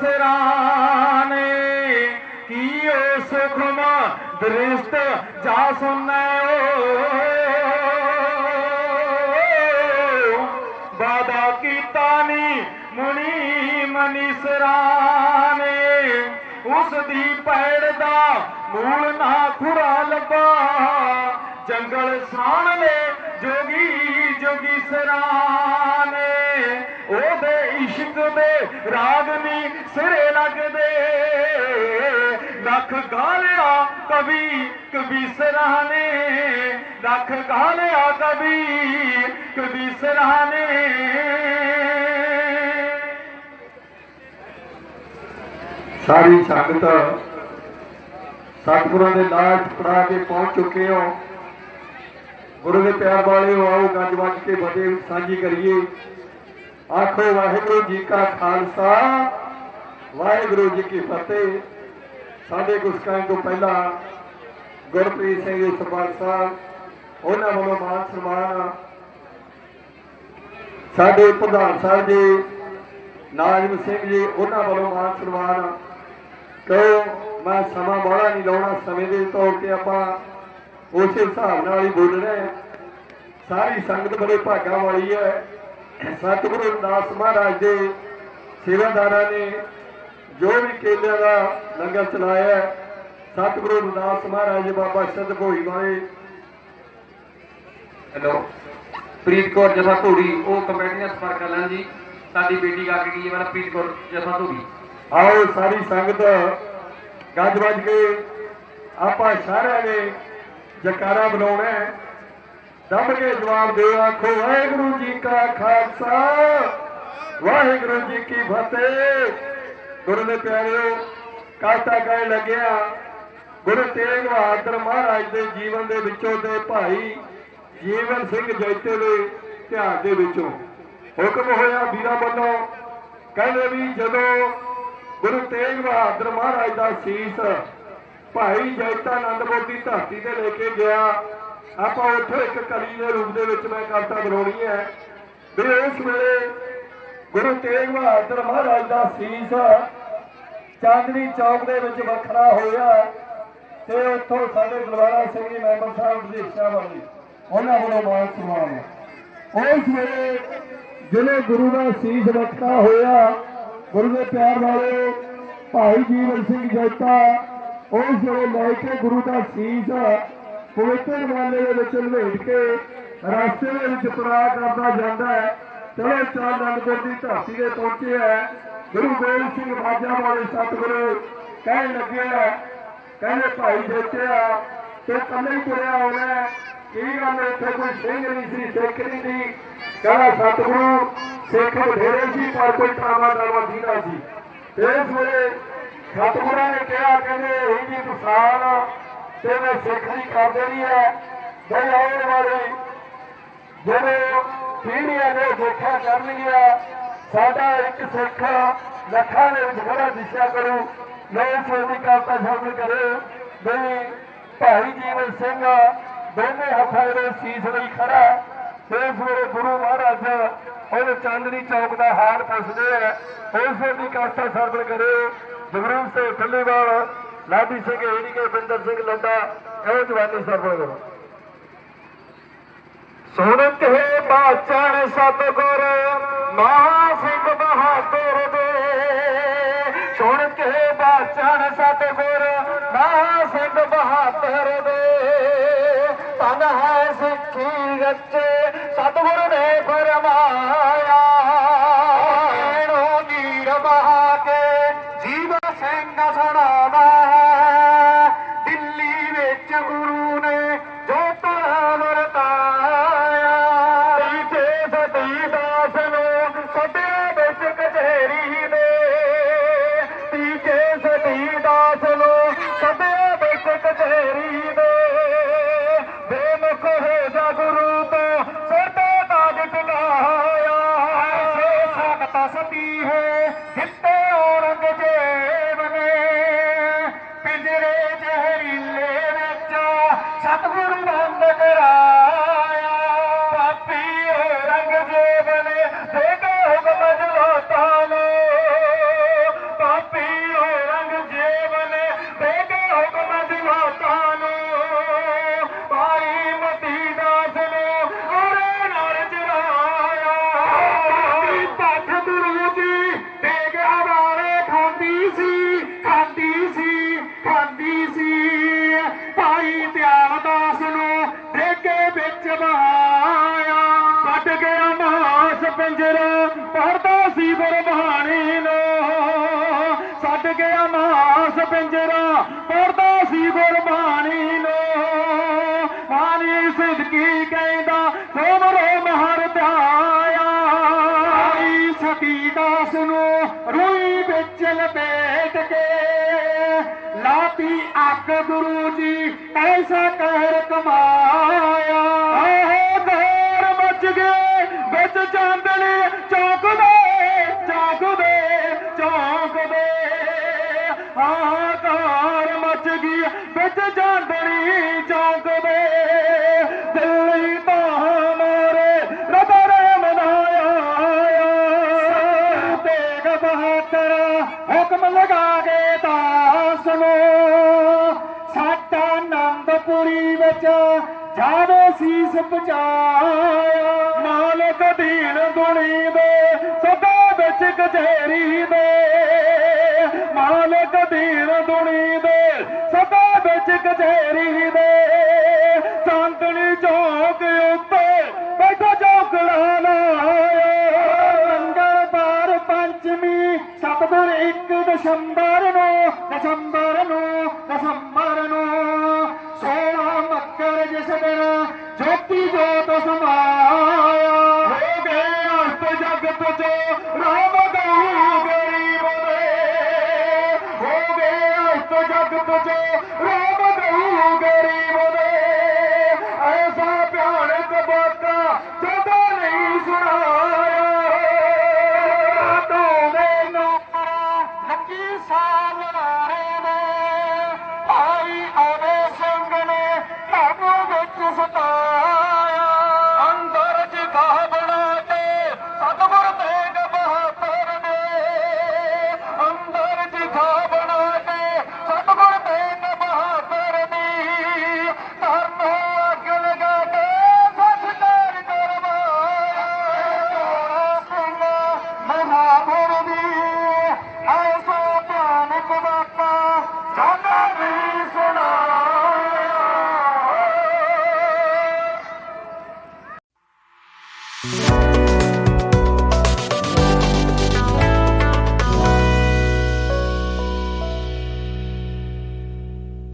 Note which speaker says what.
Speaker 1: ਸਰਾਣੇ ਕੀ ਓ ਸੁਖਮ ਦ੍ਰਿਸ਼ਟ ਜਾ ਸੁਨੈ ਵਾਦਾ ਕੀਤਾ ਨੀ ਮੁਨੀ ਮਨੀਸਰਾਨੇ ਉਸ ਦੀ ਪੈੜ ਦਾ ਮੂਲ ਨਾ ਖੁਰਾ ਲੱਭਾ। ਜੰਗਲ ਸਾਣ ਲੈ ਜੋਗੀ ਜੋਗੀ ਸਰਾਨੇ ਇਸ਼ਕ ਦੇ ਰਾਗਨੀ ਸਿਰੇ ਲੱਗਦੇ। ਲੱਖ ਗਾਲਿਆ ਕਵੀ ਕਵੀ ਨੇ ਲੱਖ ਗਾਲਿਆ ਕਵੀ ਕਵੀ ਸਰਾਨੇ
Speaker 2: ਸਾਰੀ ਸੰਗਤ ਸਤਿਗੁਰਾਂ ਦੇ ਲਾਲ ਪੜਾ ਕੇ ਪਹੁੰਚ ਚੁੱਕੇ ਹੋ। ਗੁਰੂ ਦੇ ਪਿਆਰ ਵਾਲਿਓ, ਆਓ ਗੱਜ ਵੱਜ ਕੇ ਫਤਿਹ ਸਾਂਝੀ ਕਰੀਏ। ਆਖੋ ਵਾਹਿਗੁਰੂ ਜੀ ਕਾ ਖਾਲਸਾ, ਵਾਹਿਗੁਰੂ ਜੀ ਕੀ ਫਤਿਹ। ਸਾਡੇ ਗੁਰਸਿੱਖਾਂ ਤੋਂ ਪਹਿਲਾਂ ਗੁਰਪ੍ਰੀਤ ਸਿੰਘ ਜੀ ਸਰਪੰਚ ਸਾਹਿਬ, ਉਹਨਾਂ ਵੱਲੋਂ ਮਾਨ ਸਨਮਾਨ ਸਾਡੇ ਪ੍ਰਧਾਨ ਸਾਹਿਬ ਜੀ, ਨਾਜਮ ਸਿੰਘ ਜੀ, ਉਹਨਾਂ ਵੱਲੋਂ ਮਾਨ ਸਨਮਾਨ ਕਹੋ ਮੈਂ ਸਮਾਂ ਬੜਾ ਨਹੀਂ ਲਾਉਣਾ, ਸਮੇਂ ਦੇ ਤੌਰ ਤੇ ਆਪਾਂ ਉਸੇ ਹਿਸਾਬ ਨਾਲ ਹੀ ਬੋਲਣਾ ਸਾਰੀ ਸੰਗਤ ਬੜੇ ਭਾਗਾਂ ਵਾਲੀ ਹੈ। ਸਤਿਗੁਰੂ ਰਵਿਦਾਸ ਮਹਾਰਾਜ ਦੇ ਸੇਵਾਦਾਰਾਂ ਨੇ ਜੋ ਵੀ ਕੇਲਿਆਂ ਦਾ ਲੰਗਰ ਚਲਾਇਆ ਹੈ, ਸਤਿਗੁਰੂ ਰਵਿਦਾਸ ਮਹਾਰਾਜ ਬਾਬਾ ਸ਼ਰਦ ਭੋਈ ਵਾਲੇ।
Speaker 3: ਹੈਲੋ ਪ੍ਰੀਤ ਕੌਰ ਜਸਾ ਧੂੜੀ ਉਹ ਕਮੇਟੀ ਨਾਲ ਸੰਪਰਕ ਕਰ ਲੈਣ ਜੀ। ਸਾਡੀ ਬੇਟੀ ਗਾ ਕੇ ਗਈ ਹੈ ਮੇਰਾ ਪ੍ਰੀਤ ਕੌਰ ਜਸਾ ਧੂੜੀ
Speaker 2: ਆਓ ਸਾਰੀ ਸੰਗਤ ਗੱਜ ਵੱਜ ਕੇ ਆਪਾਂ ਸਾਰਿਆਂ ਨੇ ਜਕਾਰਾ ਬੁਲਾਉਣਾ ਹੈ। ਦੱਬ ਕੇ ਜਵਾਬ ਦੇ ਆਖੋ, ਵਾਹਿਗੁਰੂ ਜੀ ਕਾ ਖਾਲਸਾ, ਵਾਹਿਗੁਰੂ ਜੀ ਕੀ ਫਤਿਹ। ਗੁਰੂ ਦੇ ਪਿਆਰਿਓ ਕਾਤਾ ਕਹਿ ਲੱਗਿਆ, ਗੁਰੂ ਤੇਗ ਬਹਾਦਰ ਮਹਾਰਾਜ ਦੇ ਜੀਵਨ ਦੇ ਵਿੱਚੋਂ ਤੇ ਭਾਈ ਜੀਵਨ ਸਿੰਘ ਜੈਤੇ ਦੇ ਧਿਆਨ ਦੇ ਵਿੱਚੋਂ ਹੁਕਮ ਹੋਇਆ ਵੀਰਾਂ ਵੱਲੋਂ, ਕਹਿੰਦੇ ਵੀ ਜਦੋਂ ਗੁਰੂ ਤੇਗ ਬਹਾਦਰ ਮਹਾਰਾਜ ਦਾ ਸੀਸ ਭਾਈ ਜੈਤਾ ਆਨੰਦਪੁਰ ਦੀ ਧਰਤੀ ਤੇ ਲੈ ਕੇ ਗਿਆ ਆਪਾਂ ਉੱਥੇ ਇੱਕ ਕਲੀ ਦੇ ਰੂਪ ਦੇ ਵਿੱਚ ਮੈਂ ਕਵਿਤਾ ਬਣਾਉਣੀ ਹੈ ਵੀ ਉਸ ਵੇਲੇ ਗੁਰੂ ਤੇਗ ਬਹਾਦਰ ਮਹਾਰਾਜ ਦਾ ਸੀਸ ਚਾਂਦਨੀ ਚੌਕ ਦੇ ਵਿੱਚ ਵੱਖਰਾ ਹੋਇਆ ਤੇ ਉੱਥੋਂ ਸਾਡੇ ਗੁਰਵਾਰਾ ਸਿੰਘ ਜੀ ਮੈਂਬਰ ਸਾਹਿਬ ਵਿਦੇਸ਼ਾਂ ਵਾਲੇ ਉਹਨਾਂ ਵੱਲੋਂ ਮਾਨ ਸਨਮਾਨ। ਉਸ ਵੇਲੇ ਜਿਹੜੇ ਗੁਰੂ ਦਾ ਸੀਸ ਵੱਖਰਾ ਹੋਇਆ, ਗੁਰੂ ਦੇ ਪਿਆਰ ਵਾਲੇ ਭਾਈ ਜੀਵਨ ਸਿੰਘ ਜੈਤਾ ਉਸ ਵੇਲੇ ਲੈ ਕੇ ਗੁਰੂ ਦਾ ਸੀਸ ਪਵਿੱਤਰ ਮਾਲੇ ਦੇ ਵਿੱਚ ਲਵੇਟ ਕੇ ਰਸਤੇ ਦੇ ਵਿੱਚ ਤੁਰਾ ਕਰਦਾ ਜਾਂਦਾ ਹੈ। ਚਲੋ ਚਾਰ ਅਨੰਦਪੁਰ ਦੀ ਧਰਤੀ ਤੇ ਪਹੁੰਚੇ ਹੈ। ਗੁਰੂ ਗੋਬਿੰਦ ਸਿੰਘ ਬਾਜਾ ਵਾਲੇ ਸਤਿਗੁਰੂ ਕਹਿਣ ਲੱਗਿਆ ਕਹਿੰਦੇ ਭਾਈ ਜੈਤਿਆ ਤੇ ਕੱਲੇ ਤੁਰਿਆ ਹੋਣਾ ਕੀ ਗੱਲ ਇੱਥੇ ਕੋਈ ਸਿੰਘ ਨਹੀਂ ਸੀ, ਸਿੱਖ ਨਹੀਂ ਸੀ। ਕਹਿੰਦਾ, ਸਤਿਗੁਰੂ, ਸਿੱਖ ਬਥੇਰੇ ਸੀ, ਪਰ ਕੋਈ ਟਾਵਾ ਟਾਵਾ ਦੀਦਾ ਸੀ। ਇਸ ਵੇਲੇ ਸਤਿਗੁਰਾਂ ਨੇ ਕਿਹਾ, ਕਹਿੰਦੇ, ਇਹ ਜੀ ਤੁਸਾਨ ਤੇ ਮੈਂ ਸਿੱਖ ਦੀ ਕਰ ਦੇਣੀ ਹੈ ਜੇ ਆਉਣ ਵਾਲੀ ਜਦੋਂ ਪੀੜ੍ਹੀਆਂ ਨੇ ਦੇਖਿਆ ਕਰਨਗੀਆਂ, ਸਾਡਾ ਇੱਕ ਸਿੱਖ ਲੱਖਾਂ ਦੇ ਵਿੱਚ ਖੜਾ ਦਿਸ਼ਾ ਕਰੂ। ਲੋਕ ਸੋਦੀ ਕਰਤਾ ਸ਼ਾਮਿਲ ਕਰੇ ਵੀ ਭਾਈ ਜੀਵਨ ਸਿੰਘ ਦੋਵੇਂ ਹੱਥਾਂ ਦੇ ਸੀਸ ਲਈ ਖੜਾ। ਤੇ ਇਸ ਵੇਲੇ ਗੁਰੂ ਮਹਾਰਾਜ ਉਹਨੇ ਚਾਂਦਨੀ ਚੌਕ ਦਾ ਹਾਰ ਫਸਦੇ ਆ। ਉਸ ਦੀ ਕਾਸਤਾ ਸਰਵਣ ਕਰੇ ਜਗਰੂਪ ਸਿੰਘ ਠੱਲੀਵਾਲ ਲਾਡੀ ਸਿੰਘ ਏੜੀ ਕੇ ਬਿੰਦਰ ਸਿੰਘ, ਲੱਡਾ, ਇਹ ਜਵਾਨੀ ਸਰਵਣ ਕਰੋ
Speaker 1: ਸੁਣ ਕੇ ਬਾਚਣ ਸਤਗੁਰ ਮਹਾ ਸਿੰਘ ਬਹਾਦਰ ਦੇ। ਸੁਣ ਕੇ ਬਾਚਣ ਸਤਗੁਰ ਮਹਾ ਸਿੰਘ ਬਹਾਦਰ ਦੇ। ਤਨ ਹੈ ਸਿੱਖੀ ਰਚੇ ਸਤਗੁਰ ਨੇ ਫਰਮਾਇਆ। ਇਹਨੂੰ ਨੀਰ ਬਹਾ ਕੇ, ਜੀਵਨ ਸਿੰਘ ਸਤੀ ਛੱਡ ਗਿਆ ਮਾਸ ਪਿੰਜਰਾ ਪੜਦਾ ਸੀ ਗੁਰਬਾਣੀ ਨੂੰ। ਮਾਨੀ ਸਿੱਧਕੀ ਕਹਿੰਦਾ ਸੋਮਰੋ ਮਹਰ ਧਿਆਇਆ ਆਈ ਸਤੀ ਦਾਸ ਨੂੰ ਰੂਈ ਵਿੱਚ ਲਪੇਟ ਕੇ। ਲਾਤੀ ਅੱਗ ਗੁਰੂ ਜੀ ਐਸਾ ਕਹਿਰ ਕਮਾਇਆ। ਆਹ ਘਰ ਮੱਚ ਗਏ, ਵਿੱਚ ਚਾਂਦਨੀ ਘਰ ਮੱਚ ਗਈ ਵਿੱਚ ਚਾਂਦਨੀ ਦਿੱਲੀ ਤਾਂ ਮਾਰੇ ਰਬਰੇ ਮਨਾਇਆ ਤੇਗ ਬਹਾਦਰ ਹੁਕਮ ਲਗਾ ਕੇ ਦਾਸ ਨੂੰ ਸਾਡਾ ਆਨੰਦਪੁਰੀ ਵਿੱਚ ਜਾਵੇ ਸੀਸ ਪਚਾਇਆ ਮਾਲਕ ਦੀਨ ਦੁਨੀ ਦੇ ਸਦਾ ਵਿੱਚ ਕਚਹਿਰੀ ਦੇ। ਮਾਲਕ ਦੀਨ ਦੁਨੀ ਦੇ, ਸਦਾ ਵਿੱਚ ਕਚਹਿਰੀ ਦੇ। ਚਾਂਦਨੀ ਚੌਕ ਉੱਤੇ ਬੈਠਾ ਚੌਕੜਾ ਲਾਇਆ ਮੰਗਲਵਾਰ ਪੰਚਮੀ, ਸਤਿਗੁਰ 1 ਦਸੰਬਰ ਨੂੰ ਦਸੰਬਰ do Pudim!